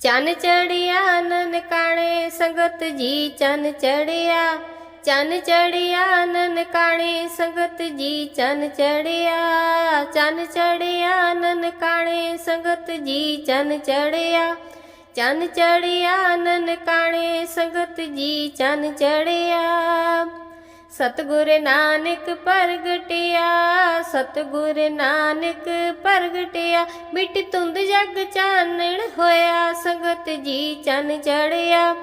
ਚੰਨ ਚੜਿਆ ਨਨਕਾਣੇ ਸੰਗਤ ਜੀ ਚੰਨ ਚੜਿਆ। ਚੰਨ ਚੜਿਆ ਨਨਕਾਣੇ ਸੰਗਤ ਜੀ ਚੰਨ ਚੜਿਆ। ਚੰਨ ਚੜਿਆ ਨਨਕਾਣੇ ਸੰਗਤ ਜੀ ਚੰਨ ਚੜਿਆ। ਚੰਨ ਚੜਿਆ ਨਨਕਾਣੇ ਸੰਗਤ ਜੀ ਚੰਨ ਚੜਿਆ। ਸਤਗੁਰ ਨਾਨਕ ਪ੍ਰਗਟਿਆ, ਸਤਗੁਰ ਨਾਨਕ ਪ੍ਰਗਟਿਆ, ਮਿੱਟੀ ਤੁੰਦ ਜਗ ਚਾਨਣ ਹੋਇਆ, ਸੰਗਤ ਜੀ ਚੰਨ ਚੜਿਆ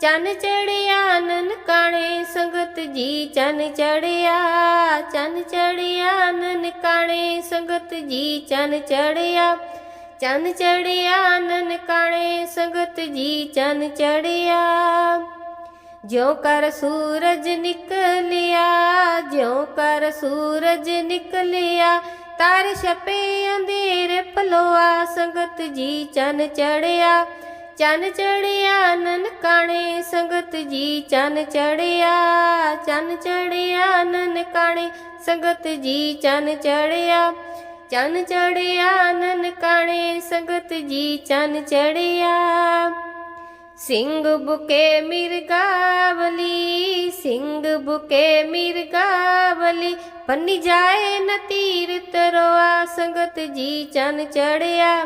ਚੰਨ ਚੜਿਆ ਨਨਕਾਣੇ ਸੰਗਤ ਜੀ ਚੰਨ ਚੜਿਆ ਚੰਨ ਚੜਿਆ ਨਨਕਾਣੇ ਸੰਗਤ ਜੀ ਚੰਨ ਚੜਿਆ ਚੰਨ ਚੜਿਆ ਨਨਕਾਣੇ ਸੰਗਤ ਜੀ ਚੰਨ ਚੜਿਆ ਜਿਉ ਕਰ ਸੂਰਜ ਨਿਕਲਿਆ, ਜਿਉ ਕਰ ਸੂਰਜ ਨਿਕਲਿਆ, ਤਾਰ ਛਪੇ ਅੰਧੇਰ ਪਲੋਆ ਸੰਗਤ ਜੀ ਚਨ ਚੜਿਆ ਚਨ ਚੜਿਆ ਨਨਕਾਣੇ ਸੰਗਤ ਜੀ ਚਨ ਚੜਿਆ ਚਨ ਚੜਿਆ ਨਨਕਾਣੇ ਸੰਗਤ ਜੀ ਚੰਨ ਚੜਿਆ, ਚਨ ਚੜਿਆ ਨਨਕਾਣੇ ਸੰਗਤ ਜੀ ਚਨ ਚੜਿਆ। ਸਿੰਘ ਬੁਕੇ ਮਿਰਗਾਵਲੀ ਸਿੰਘ ਬੁਕੇ ਮਿਰਗਾਵਲੀ ਪੰਨੀ ਜਾਏ ਨ ਤੀਰ ਤਰਵਾ ਸੰਗਤ ਜੀ ਚਨ ਚੜਿਆ।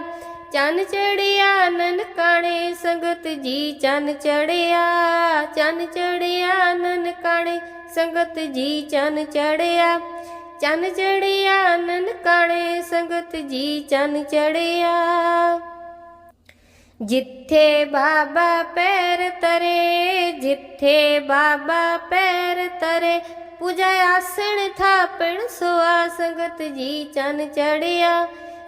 ਚੰਨ ਚੜਿਆ ਨਨਕਾਣੇ ਸੰਗਤ ਜੀ ਚੰਨ ਚੜਿਆ। ਚੰਨ ਚੜਿਆ ਨਨਕਾਣੇ ਸੰਗਤ ਜੀ ਚੰਨ ਚੜਿਆ। ਚੰਨ ਚੜਿਆ ਨਨਕਾਣੇ ਸੰਗਤ ਜੀ ਚੰਨ ਚੜਿਆ। ਜਿੱਥੇ ਬਾਬਾ ਪੈਰ ਤਰੇ, ਜਿੱਥੇ ਬਾਬਾ ਪੈਰ ਤਰੇ, ਪੂਜਾ ਆਸਣ ਥਾਪਣ ਸੁਆ ਸੰਗਤ ਜੀ ਚਨ ਚੜਿਆ,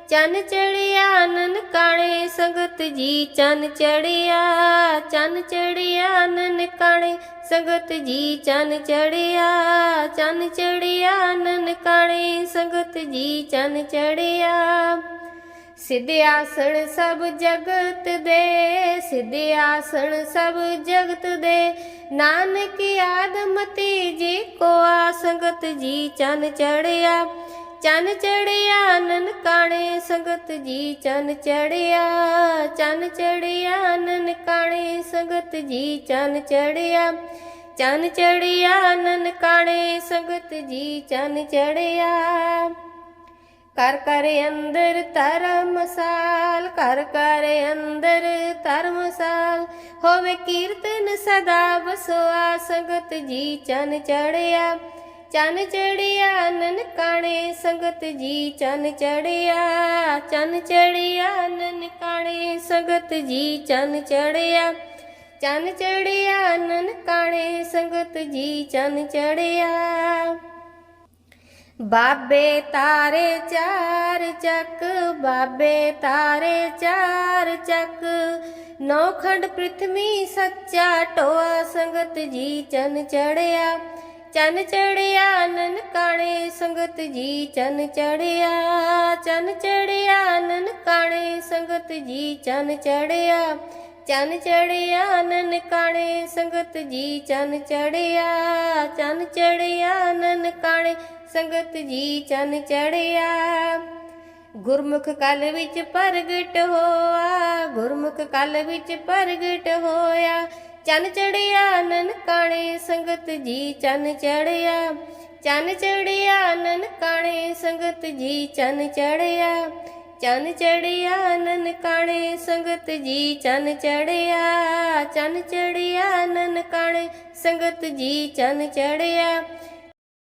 ਚੰਨ ਚੜਿਆ ਨਨਕਾਣੇ ਸੰਗਤ ਜੀ ਚੰਨ ਚੜਿਆ ਚੰਨ ਚੜਿਆ ਨਨਕਾਣੇ ਸੰਗਤ ਜੀ ਚੰਨ ਚੜਿਆ ਚੰਨ ਚੜਿਆ ਨਨਕਾਣੇ ਸੰਗਤ ਜੀ ਚੰਨ ਚੜਿਆ। ਸਿੱਧੇ ਆਸਣ ਸਭ ਜਗਤ ਦੇ ਸਿੱਧੇ ਆਸਣ ਸਭ ਜਗਤ ਦੇ। ਨਾਨਕ ਆਦਮਤੀ ਜੀ ਕੋ ਆ ਸੰਗਤ ਜੀ, ਚਨ ਚੜਿਆ ਚਨ ਚੜਿਆ ਨਨਕਾਣੇ ਸੰਗਤ ਜੀ, ਚਨ ਚੜਿਆ ਚਨ ਚੜਿਆ ਨਨਕਾਣੇ ਸੰਗਤ ਜੀ, ਚਨ ਚੜਿਆ ਚਨ ਚੜਿਆ ਨਨਕਾਣੇ ਸੰਗਤ ਜੀ, ਚਨ ਚੜਿਆ ਕਰ ਕਰ ਅੰਦਰ ਧਰਮਸਾਲ ਕਰ ਕਰ ਅੰਦਰ ਧਰਮਸਾਲ ਹੋਵੇ ਕੀਰਤਨ ਸਦਾ ਬਸਵਾ ਸੰਗਤ ਜੀ ਚਨ ਚੜਿਆ ਚਨ ਚੜਿਆ ਨਨਕਾਣੇ ਸੰਗਤ ਜੀ ਚਨ ਚੜਿਆ ਚਨ ਚੜਿਆ ਨਨਕਾਣੇ ਸੰਗਤ ਜੀ ਚਨ ਚੜਿਆ ਚਨ ਚੜਿਆ ਨਨਕਾਣੇ ਸੰਗਤ ਜੀ ਚਨ ਚੜਿਆ ਬਾਬੇ ਤਾਰੇ ਚਾਰ ਚੱਕ, ਬਾਬੇ ਤਾਰੇ ਚਾਰ ਚੱਕ। ਨੌਖੰਡ ਪ੍ਰਿਥਵੀ ਸੱਚਾ ਟੋਆ, ਸੰਗਤ ਜੀ ਚੰਨ ਚੜਿਆ। ਚੰਨ ਚੜਿਆ, ਨਨਕਾਣੇ, ਸੰਗਤ ਜੀ ਚੰਨ ਚੜਿਆ। ਚੰਨ ਚੜਿਆ, ਨਨਕਾਣੇ, ਸੰਗਤ ਜੀ ਚੰਨ ਚੜਿਆ। ਚੰਨ ਚੜਿਆ, ਨਨਕਾਣੇ, ਸੰਗਤ ਜੀ ਚੰਨ ਚੜਿਆ ਚੰਨ ਚੜਿਆ, ਨਨਕਾਣੇ, ਸੰਗਤ ਜੀ ਚੰਨ ਚੜਿਆ। ਗੁਰਮੁਖ ਕਲ ਵਿੱਚ ਪ੍ਰਗਟ ਹੋਆ, ਗੁਰਮੁਖ ਕਲ ਵਿੱਚ ਪ੍ਰਗਟ ਹੋਇਆ। ਚੰਨ ਚੜਿਆ, ਨਨਕਾਣੇ, ਸੰਗਤ ਜੀ ਚੰਨ ਚੜਿਆ। ਚੰਨ ਚੜਿਆ, ਨਨਕਾਣੇ, ਸੰਗਤ ਜੀ ਚੰਨ ਚੜਿਆ। ਚੰਨ ਚੜਿਆ ਨਨਕਾਣੇ ਸੰਗਤ ਜੀ ਚੰਨ ਚੜਿਆ ਚੰਨ ਚੜਿਆ ਨਨਕਾਣੇ ਸੰਗਤ ਜੀ ਚੰਨ ਚੜਿਆ।